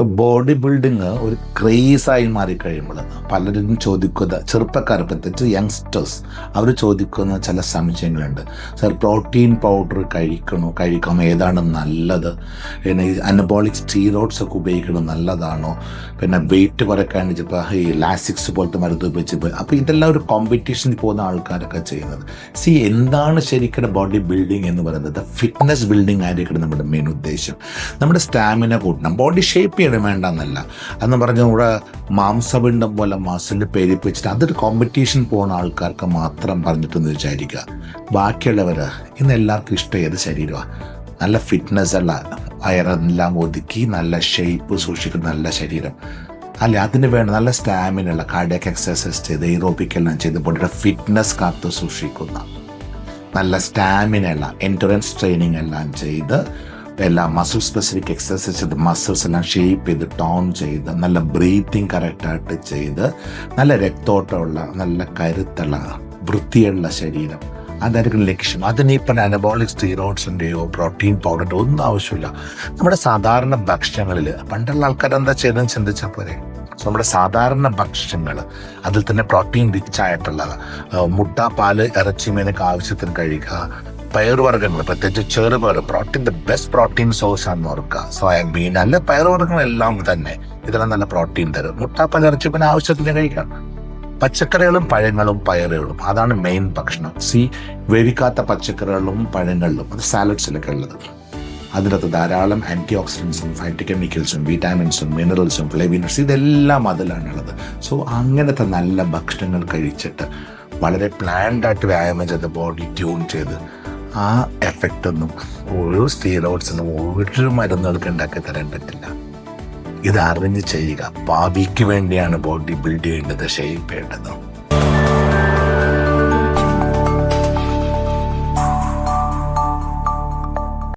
Body building ഒരു ക്രേസായി മാറിക്കഴിയുമ്പോൾ പലരും ചോദിക്കുന്ന ചെറുപ്പക്കാർ പ്രത്യേകിച്ച് യങ്സ്റ്റേഴ്സ് അവർ ചോദിക്കുന്ന ചില സംശയങ്ങളുണ്ട്. സർ പ്രോട്ടീൻ പൗഡർ കഴിക്കണോ? കഴിക്കാം ഏതാണ് നല്ലത്? പിന്നെ അനബോളിക് സ്റ്റീറോയിഡ്സ് ഒക്കെ ഉപയോഗിക്കണം നല്ലതാണോ? പിന്നെ വെയിറ്റ് കുറയ്ക്കാൻ ചിലപ്പോൾ ഈ ലാസിക്സ് പോലത്തെ മരുന്ന് ഉപയോഗിച്ച് അപ്പോൾ ഇതെല്ലാം ഒരു കോമ്പറ്റീഷനിൽ പോകുന്ന ആൾക്കാരൊക്കെ ചെയ്യുന്നത്. സി എന്താണ് ശരിക്കും ബോഡി ബിൽഡിംഗ് എന്ന് പറയുന്നത്? ഫിറ്റ്നസ് ബിൽഡിംഗ് ആയിരിക്കണം നമ്മുടെ മെയിൻ ഉദ്ദേശം. നമ്മുടെ സ്റ്റാമിന കൂട്ടണം. ബോഡി ഷേപ്പ് ചെയ്യണം വേണ്ട എന്നല്ല എന്ന് പറഞ്ഞ ഇവിടെ മാംസപിണ്ഡം പോലെ മസിൽ വെച്ചിട്ട് അതൊരു കോമ്പറ്റീഷൻ പോകുന്ന ആൾക്കാർക്ക് മാത്രം പറഞ്ഞിട്ടെന്ന് വിചാരിക്കുക. ബാക്കിയുള്ളവർ ഇന്ന് എല്ലാവർക്കും ഇഷ്ടം ഏത് ശരീരമാണ് നല്ല ഫിറ്റ്നസ് ഉള്ള വയറെല്ലാം ഒതുക്കി നല്ല ഷേപ്പ് സൂക്ഷിക്കുന്ന നല്ല ശരീരം. അല്ലെ? അതിന് വേണ്ട നല്ല സ്റ്റാമിന ഉള്ള കാർഡിയക് എക്സസൈസ് ചെയ്ത് എയ്റോബിക് എല്ലാം ചെയ്ത് ബോഡിയുടെ ഫിറ്റ്നസ് കാത്തു സൂക്ഷിക്കുന്ന. നല്ല സ്റ്റാമിന ഉള്ള എൻഡുറൻസ് ട്രെയിനിങ് എല്ലാം ചെയ്ത് എല്ലാം മസിൽ സ്പെസിഫിക് എക്സസൈസ് ചെയ്ത് മസിൽസ് എല്ലാം ഷേപ്പ് ചെയ്ത് ടോൺ ചെയ്ത് നല്ല ബ്രീത്തിങ് കറക്റ്റായിട്ട് ചെയ്ത് നല്ല രക്തോട്ടമുള്ള നല്ല കരുത്തുള്ള വൃത്തിയുള്ള ശരീരം. അതായിരിക്കും ലക്ഷ്യം. അതിന് ഇപ്പം അനബോളിക് സ്റ്റീറോയിഡ്സിന്റെയോ പ്രോട്ടീൻ പൗഡറിന്റെ ഒന്നും ആവശ്യമില്ല. നമ്മുടെ സാധാരണ ഭക്ഷണങ്ങളിൽ പണ്ടുള്ള ആൾക്കാർ എന്താ ചെയ്തതെന്ന് ചിന്തിച്ചാൽ പോരെ? നമ്മുടെ സാധാരണ ഭക്ഷണങ്ങൾ അതിൽ തന്നെ പ്രോട്ടീൻ റിച്ച് ആയിട്ടുള്ള മുട്ട പാൽ ഇറച്ചി മീനൊക്കെ ആവശ്യത്തിന് കഴിക്കുക. പയറുവർഗങ്ങൾ പ്രത്യേകിച്ച് ചെറുപയർ protein the best protein source ആണെന്ന് ഓർക്കുക. സോയാബീൻ അല്ല പയറുവർഗങ്ങളെല്ലാം തന്നെ ഇതെല്ലാം നല്ല പ്രോട്ടീൻ തരും. മുട്ട പലർച്ച പിന്നെ ആവശ്യത്തിന് കഴിക്കാം. പച്ചക്കറികളും പഴങ്ങളും പയറുകളും അതാണ് മെയിൻ ഭക്ഷണം. സി വേവിക്കാത്ത പച്ചക്കറികളും പഴങ്ങളിലും അത് സാലഡ്സിലൊക്കെ ഉള്ളത്. അതിനകത്ത് ധാരാളം ആന്റി ഓക്സിഡൻസും ഫൈറ്റോ കെമിക്കൽസും വിറ്റാമിൻസും മിനറൽസും ഫ്ലേവിനസ് ഇതെല്ലാം അതിലാണുള്ളത് സോ അങ്ങനത്തെ നല്ല ഭക്ഷണങ്ങൾ കഴിച്ചിട്ട് വളരെ പ്ലാൻഡായിട്ട് വ്യായാമം ചെയ്ത് ബോഡി ട്യൂൺ ചെയ്ത് ആ എഫക്റ്റ് ഒന്നും ഒരു സ്റ്റീറോയിഡ്സിനും ഒരു മരുന്നുകൾക്ക് ഉണ്ടാക്കി തരാൻ പറ്റില്ല. ഇത് അറിഞ്ഞ് ചെയ്യുക. ഭാവിക്ക് വേണ്ടിയാണ് ബോഡി ബിൽഡ് ചെയ്യേണ്ടത് ഷേപ്പ് ചെയ്യേണ്ടത്.